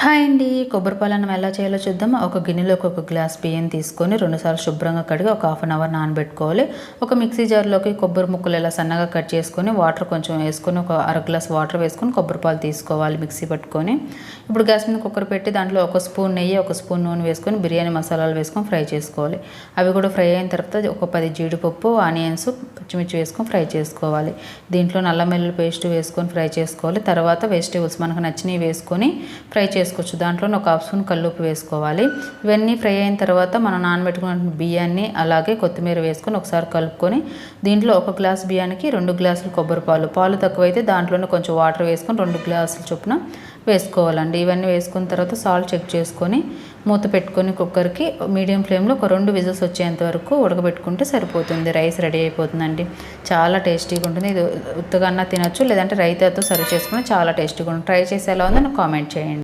Hi అండి. కొబ్బరి పాలన్నం ఎలా చేయాలో చూద్దాం ఒక గిన్నెలోకి ఒక గ్లాస్ బియ్యం తీసుకొని రెండుసార్లు శుభ్రంగా కడిగి ఒక హాఫ్ అన్ అవర్ నానబెట్టుకోవాలి. ఒక మిక్సీ జార్లోకి కొబ్బరి ముక్కలు ఇలా సన్నగా కట్ చేసుకొని వాటర్ కొంచెం వేసుకొని ఒక అర గ్లాస్ వాటర్ వేసుకొని కొబ్బరి పాలు తీసుకోవాలి మిక్సీ పట్టుకొని. ఇప్పుడు గ్యాస్ మీద కుక్కర్ పెట్టి దాంట్లో ఒక స్పూన్ నెయ్యి ఒక స్పూన్ నూనె వేసుకొని బిర్యానీ మసాలాలు వేసుకొని ఫ్రై చేసుకోవాలి. అవి కూడా ఫ్రై అయిన తర్వాత ఒక పది జీడిపప్పు ఆనియన్స్ పచ్చిమిర్చి వేసుకొని ఫ్రై చేసుకోవాలి. దీంట్లో నల్ల మెల్లుల పేస్ట్ వేసుకొని ఫ్రై చేసుకోవాలి. తర్వాత వెజిటేబుల్స్ మనకు నచ్చినవి వేసుకొని ఫ్రై చేసుకోవాలి వేసుకోవచ్చు. దాంట్లో ఒక హాఫ్ స్పూన్ కల్లుపు వేసుకోవాలి. ఇవన్నీ ఫ్రై అయిన తర్వాత మనం నానబెట్టుకున్న బియ్యాన్ని అలాగే కొత్తిమీర వేసుకొని ఒకసారి కలుపుకొని దీంట్లో ఒక గ్లాస్ బియ్యానికి రెండు గ్లాసులు కొబ్బరి పాలు. పాలు తక్కువైతే దాంట్లోనే కొంచెం వాటర్ వేసుకొని రెండు గ్లాసుల చొప్పున వేసుకోవాలండి. ఇవన్నీ వేసుకున్న తర్వాత సాల్ట్ చెక్ చేసుకొని మూత పెట్టుకొని కుక్కర్కి మీడియం ఫ్లేమ్లో ఒక రెండు విజిల్స్ వచ్చేంత వరకు ఉడకబెట్టుకుంటే సరిపోతుంది. రైస్ రెడీ అయిపోతుందండి. చాలా టేస్టీగా ఉంటుంది. ఇది ఉత్తగా తినొచ్చు లేదంటే రైతాతో సర్వ్ చేసుకుని చాలా టేస్టీగా ఉంటుంది. ట్రై చేసి ఎలా ఉందో కామెంట్ చేయండి.